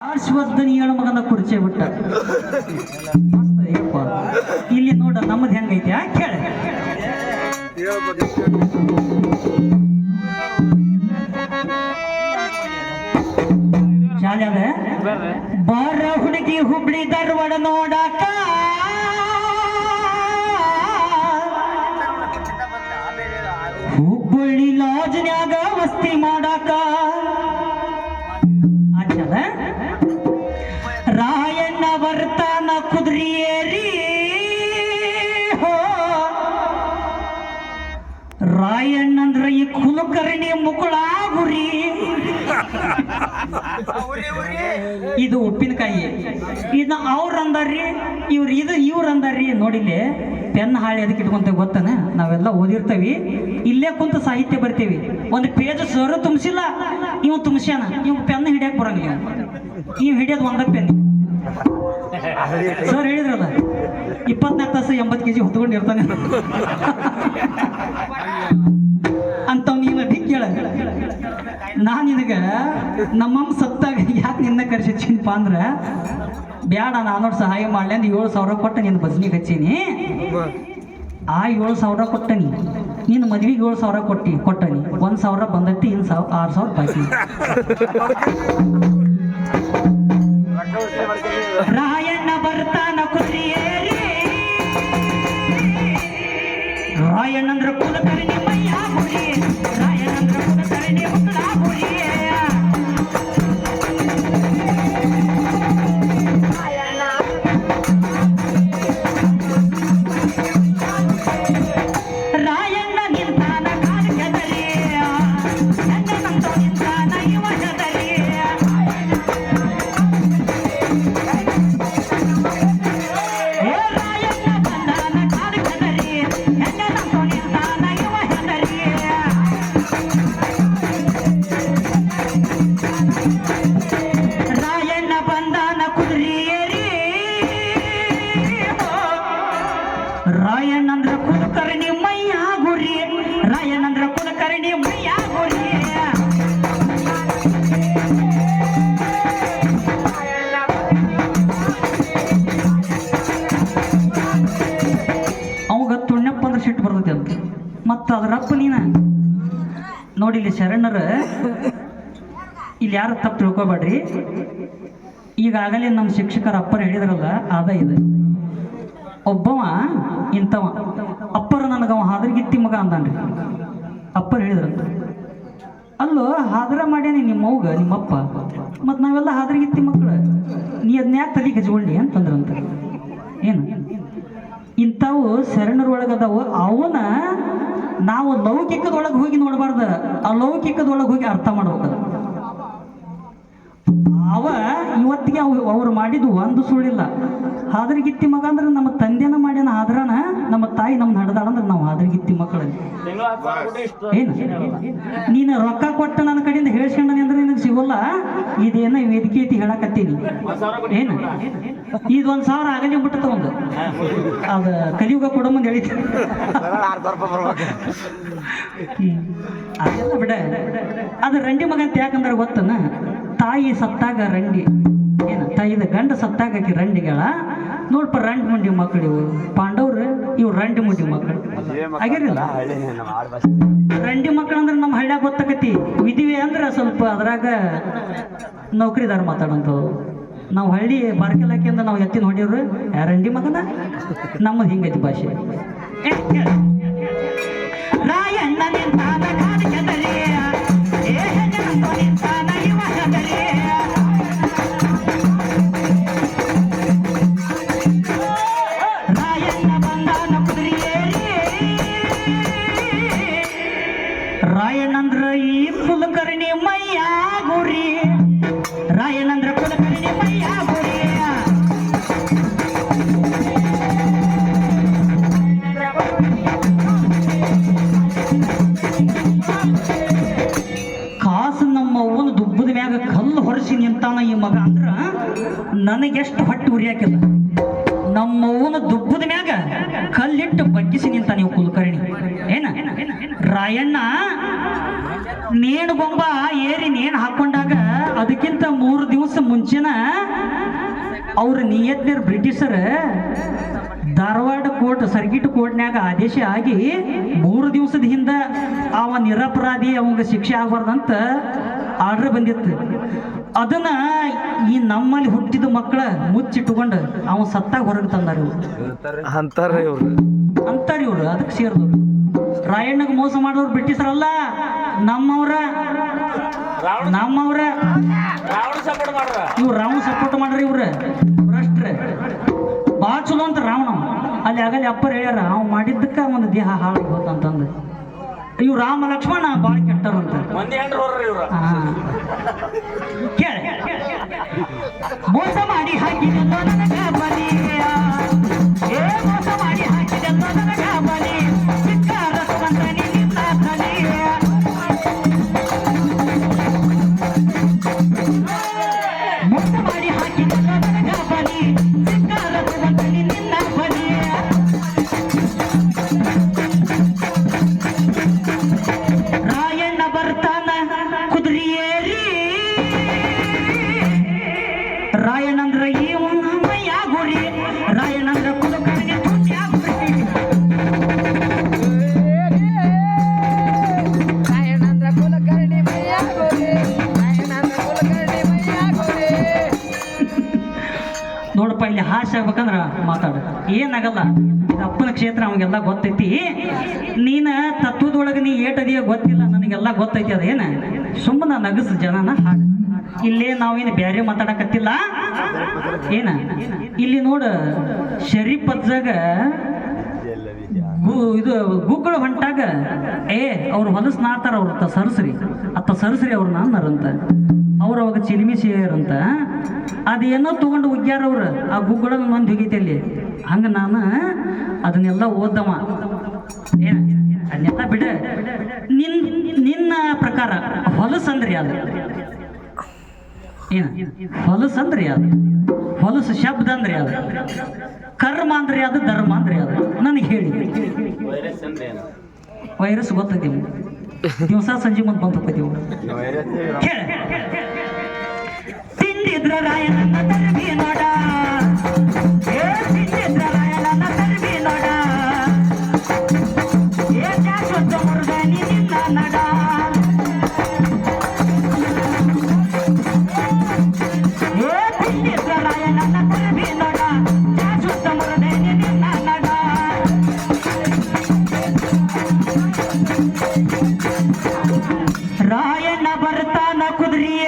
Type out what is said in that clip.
ಹೇಳ ಮಗನ ಕುರ್ಚಿ ಬಿಟ್ಟ. ಇಲ್ಲಿ ನೋಡ ನಮ್ಮದು ಹೆಂಗೈತಿ, ಆ, ಕೇಳ. ಶಾಲೆ ಅದ? ಬಾರ ಹುಡುಗಿ ಹುಬ್ಳಿ ಧಾರವಾಡ ನೋಡಾಕ. ಹುಬ್ಬಳ್ಳಿ ಲಾಜ್ನ್ಯಾಗ ವಸ್ತಿ ಮಾಡಾಕ. ಅಂದ್ರ ಈ ಕುಲಕರ್ಣಿ ಮುಕುಳ ಗುರಿ. ಇದು ಉಪ್ಪಿನಕಾಯಿ. ಇದನ್ನ ಅವ್ರ ಅಂದಾರ್ರಿ ಇವ್ರು ಇದು ಇವ್ರ ಅಂದಾರ್ರಿ ನೋಡಿಲ್ಲಿ, ಪೆನ್ ಹಾಳಿ ಅದಕ್ಕೆ ಇಟ್ಕೊಂತ ಗೊತ್ತನ? ನಾವೆಲ್ಲ ಓದಿರ್ತೇವಿ. ಇಲ್ಲೇ ಕುಂತ ಸಾಹಿತ್ಯ ಬರ್ತೀವಿ. ಒಂದು ಪೇಜ್ ಸರ್ ತುಂಬಿಸಿಲ್ಲ ಇವ್ ತುಂಬಿಸ್ಯಾನ. ಇವ್ ಪೆನ್ ಹಿಡಿಯಕ್ ಬರಂಗಿಲ್ಲ ಇವ್ ಹಿಡಿಯೋದು ಒಂದ ಪೆನ್. ಸರ್ ಹೇಳಿದ್ರಲ್ಲ ಇಪ್ಪತ್ನಾಲ್ಕು ತಾಸು ಎಂಬತ್ತು ಕೆಜಿ ಇರ್ತಾನೆ. ನಾ ನಿನಗೆ ನಮ್ಮಮ್ಮ ಸತ್ತಾಗ ಯಾಕೆ ನಿನ್ನ ಕರ್ಸಿಚ್ಚಿನಪ್ಪ ಅಂದ್ರೆ, ಬ್ಯಾಡ, ನಾನು ಸಹಾಯ ಮಾಡ್ಲಿ ಅಂದ್ರೆ ಏಳು ಸಾವಿರ ಕೊಟ್ಟು ನಿನ್ನ ಬಸ್ನಿಗೆ ಹಚ್ಚೀನಿ. ಆ ಏಳು ಸಾವಿರ ಕೊಟ್ಟನಿ. ನಿನ್ನ ಮದ್ವೆಗೆ ಏಳು ಸಾವಿರ ಕೊಟ್ಟಿ, ಕೊಟ್ಟನಿ. ಒಂದು ಸಾವಿರ ಬಂದೈತಿ ಇನ್ನು ಸಾವಿರ ಆರು ಸಾವಿರ ಬಾಕಿ ರಾಯಣ್ಣ ಬರ್ತಾನ ಕುದ್ರಿ ರಾಯಣ್ಣ ಅಂದ್ರ ಕುಲಕರ್ಣಿ ಮೈಯ ಗುರಿ ರಾಯನಂದ್ರ ಕುಲಕರ್ಣಿ ಮೈಯ ಗುರಿ ಅವಾಗ ತುಣ್ಣಪ್ಪ ಅಂದ್ರೆ ಸಿಟ್ಟು ಬರ್ತೈತಿ ಅಂತ. ಮತ್ತು ಅದರಪ್ಪ ನೀನ? ನೋಡಿ ಇಲ್ಲಿ ಶರಣರ, ಇಲ್ಲಿ ಯಾರು ತಪ್ಪು ತಿಳ್ಕೊಬೇಡ್ರಿ. ಈಗಾಗಲೇ ನಮ್ಮ ಶಿಕ್ಷಕರ ಅಪ್ಪರು ಹೇಳಿದ್ರಲ್ಲ ಅದ ಇದೆ. ಒಬ್ಬವ ಇಂಥವ. ಅಪ್ಪರ ನನಗವ ಹಾದ್ರಗಿತ್ತಿ ಮಗ ಅಂದಾನ್ರಿ. ಅಪ್ಪರು ಹೇಳಿದ್ರಂತ ಅಲ್ಲೋ, ಹಾದ್ರ ಮಾಡ್ಯಾನಿ ನಿಮ್ಮ ಅವ್ಗ ನಿಮ್ಮಪ್ಪ. ಮತ್ತು ನಾವೆಲ್ಲ ಹಾದರಗಿತ್ತಿ ಮಕ್ಕಳು. ನೀ ಅದನ್ಯಾಕೆ ತಲೆ ಹಚ್ಕೊಂಡಿ ಅಂತಂದ್ರಂತ. ಏನು? ಇಂಥವು ಶರಣರೊಳಗದವು. ಅವನ ನಾವು ಲೌಕಿಕದೊಳಗೆ ಹೋಗಿ ನೋಡಬಾರ್ದ. ಅಲೌಕಿಕದೊಳಗೆ ಹೋಗಿ ಅರ್ಥ ಮಾಡ್ಬೇಕದು. ಅವ ಇವತ್ತಿಗೆ ಅವ್ ಅವ್ರು ಮಾಡಿದ್ದು ಒಂದು ಸುಳ್ಳಿಲ್ಲ. ಹಾದ್ರಗಿತ್ತಿ ಮಗ ಅಂದ್ರೆ ನಮ್ಮ ನಮ್ಮ ತಾಯಿ ಹಡ್ದಾಳ ಅಂದ್ರೆ ನಾವು ಹಾದ್ರಗಿತ್ತಿ ಮಕ್ಕಳಲ್ಲಿ. ಏನು? ನೀನು ರೊಕ್ಕ ಕೊಟ್ಟ ನನ್ನ ಕಡೆಯಿಂದ ಹೇಳ್ಸ್ಕೊಂಡನಿ ಅಂದ್ರೆ ನಿನಗೆ ಸಿಗೋಲ್ಲ? ಇದೇನ ವೇದಿಕೆ ಐತಿ ಹೇಳಕತ್ತೀನಿ. ಏನು? ಇದೊಂದು ಸಾವಿರ ಆಗಲಿ ಬಿಟ್ಟತ ಒಂದು ಅದ ಕಲಿಯುಗ ಕೊಡ ಮುಂದೆ ಹೇಳಿದ ಬಿಡ. ಅದು ರಂಡಿ ಮಗಂತ ಯಾಕಂದ್ರೆ ಗೊತ್ತನ? ತಾಯಿ ಸತ್ತಾಗ ರಂಡಿ. ಏನು? ತಾಯಿದ ಗಂಡ ಸತ್ತಾಗ ರಂಡಿಗಳ. ನೋಡ್ಪ ರಂಡ್ ಮಂಡಿ ಮಕ್ಕಳು ಇವು ಪಾಂಡವ್ರು ಮುಟ್ಟಿ ಮಕ್ಕಳು. ಆಗಿರಲಿಲ್ಲ ರಂಡಿ ಮಕ್ಕಳು ಅಂದ್ರೆ ನಮ್ಮ ಹಳ್ಳ್ಯಾಗ ಗೊತ್ತಾಕತಿ. ವಿಧಿವೆ ಅಂದ್ರೆ ಸ್ವಲ್ಪ ಅದ್ರಾಗ ನೌಕರಿದಾರ ಮಾತಾಡೋಂಥವು ನಾವು ಹಳ್ಳಿ ಬಾರ್ಕೆಲಾಕಿಂದ ನಾವು ಎತ್ತಿನ ಹೊಡಿಯೋರು ಯಾ ರಂಡಿ ಮಗನ? ನಮ್ಮದು ಹಿಂಗೈತಿ ಭಾಷೆ. ರಾಯಣ್ಣ ರಾಯಣ್ಣಂದ್ರ ಈ ಕುಲಕರ್ಣಿ ಮೈಯ ಗುರಿ ರಾಯಣ್ಣಂದ್ರ ಕುಲಕರ್ಣಿ ಮೈಯ ಗುರಿ ಕಾಸು ನಮ್ಮ ಅವ್ವನ ದುಬ್ಬದ ಮ್ಯಾಗ ಕಲ್ಲು ಹೊರಸಿ ನಿಂತಾನ ಈ ಮಗ ಅಂದ್ರ ನನಗೆಷ್ಟು ಹೊಟ್ಟೆ ಉರಿಯಾಕಿಲ್ಲ ನಮ್ಮ ಅವನ ದುಬ್ಬದ ಮ್ಯಾಗ ಕಲ್ಲಿಟ್ಟು ಬಗ್ಗಿಸಿ ನಿಂತಾನ ನೀವು ಕುಲಕರ್ಣಿ. ಏನ? ರಾಯಣ್ಣ ನೇಣು ಬೊಂಬ ಏರಿ ನೇಣು ಹಾಕೊಂಡಾಗ ಅದಕ್ಕಿಂತ ಮೂರು ದಿವಸ ಮುಂಚೆನ ಅವ್ರ ನಿಯತ್ನರ್ ಬ್ರಿಟಿಷರ ಧಾರವಾಡ ಕೋರ್ಟ್ ಸರ್ಕಿಟ್ ಕೋರ್ಟ್ನ್ಯಾಗ ಆದೇಶ ಆಗಿ ಮೂರು ದಿವಸದ ಹಿಂದೆ ಅವ ನಿರಪರಾಧಿ ಅವಂಗ ಶಿಕ್ಷೆ ಆಗ್ಬಾರ್ದಂತ ಆರ್ಡರ್ ಬಂದಿತ್ತು. ಅದನ್ನ ಈ ನಮ್ಮಲ್ಲಿ ಹುಟ್ಟಿದ ಮಕ್ಕಳ ಮುಚ್ಚಿಟ್ಟುಕೊಂಡು ಅವನು ಸತ್ತಾಗ ಹೊರಗೆ ತಂದಾರ ಅಂತಾರ್ರಿ ಇವ್ರು. ಅಂತಾರ ಇವ್ರು ಅದಕ್ಕೆ ಸೇರಿದವ್ರು. ರಾಯಣ್ಣಗೆ ಮೋಸ ಮಾಡೋರು ಬ್ರಿಟಿಷರಲ್ಲ. ನಮ್ಮವ್ರ ನಮ್ಮವ್ರ. ಇವ್ರು ರಾವಣ ಸಪೋರ್ಟ್ ಮಾಡ್ರಿ ಇವ್ರ. ಭ್ರಷ್ಟ್ರ. ಭಾಳ ಚಲೋ ಅಂತ ರಾವಣ. ಅಲ್ಲಿ ಆಗಲಿ ಅಪ್ಪರ್ ಹೇಳ್ಯಾರ ಅವ್ ಮಾಡಿದ್ದಕ್ಕ ಒಂದು ದೇಹ ಹಾಳು ಹೋತಂತಂದು ಇವ್ ರಾಮ ಲಕ್ಷ್ಮಣ ಭಾಳ ಕೆಟ್ಟರಂತ. ಕೇಳ. ಮೋಸ ಮಾಡಿ ಹಾಕಿದೆಲ್ಲೋ ನೋಡಪ್ಪ ಆಗ್ಬೇಕಂದ್ರೆ ಮಾತಾಡು. ಏನಾಗಲ್ಲ? ಇದು ಅಪ್ಪನ ಕ್ಷೇತ್ರ ಅವನಿಗೆಲ್ಲ ಗೊತ್ತೈತಿ. ನೀನ ತತ್ವದೊಳಗೆ ನೀ ಏಟದಿಯೋ ಗೊತ್ತಿಲ್ಲ, ನನಗೆಲ್ಲ ಗೊತ್ತೈತಿ ಅದೇನ? ಸುಮ್ಮನೆ ನಗಸು ಜನನ ಹಾಡು. ಇಲ್ಲೇ ನಾವೇನು ಬೇರೆ ಮಾತಾಡಕತ್ತಿಲ್ಲ? ಏನ? ಇಲ್ಲಿ ನೋಡು ಶರೀಫ್ ಗು- ಇದು ಗುಗ್ಗಳು ಹೊಂಟಾಗ, ಏ, ಅವ್ರು ಹೊಲಸ್ ನಾಡ್ತಾರ ಅವ್ರ ಸರಸ್ರಿ. ಅತ್ತ ಸರಸ್ರಿ ಅವ್ರು ನಾನ್ನರಂತ ಅವ್ರು ಅವಾಗ ಚಿಲಿಮಿ ಸೇರಂತ ಅದೇನೋ ತಗೊಂಡು ಉಗ್ಗ್ಯಾರ ಅವ್ರು. ಆ ಗುಗ್ಗಳ ಮಂದಿ ಹೋಗೈತಿ ಅಲ್ಲಿ. ಹಂಗ ನಾನು ಅದನ್ನೆಲ್ಲ ಓದ್ದವ. ಏನು? ಅದನ್ನೆಲ್ಲ ಬಿಡ. ನಿನ್ ನಿನ್ನ ಪ್ರಕಾರ ಹೊಲಸು ಅಂದ್ರಿ ಅದು. ಏನು? ಹೊಲಸು ಅಂದ್ರಿ ಅದು. ಹೊಲಸು ಶಬ್ದ ಅಂದ್ರಿ ಅದು. ಕರ್ಮ ಅಂದ್ರಿ ಅದು ಧರ್ಮ ಅಂದ್ರಿ ಅದು. ನನಗೆ ಹೇಳಿ. ವೈರಸ್ ಗೊತ್ತೈತಿ ದಿವಸ ಸಂಜೆ ಮುಂದೆ ಬಂದು ಹೋಗ್ತೀವಿ ಕೇಳ ತಿಂದಿದ್ರ ರಾಯನನ್ನ ತರಬಿ ನೋಡ ಏ ತಿಂದಿದ್ರ ರಾಯನನ್ನ ತರಬಿ ನೋಡ ಏ ಶಾಶ್ವತ ಮುರುಗ ನಿನ್ನ ನಡ ಏ ರಾಯಣ್ಣ ಬರ್ತಾನ ಕುದುರೆ ಏರಿ ಹೋ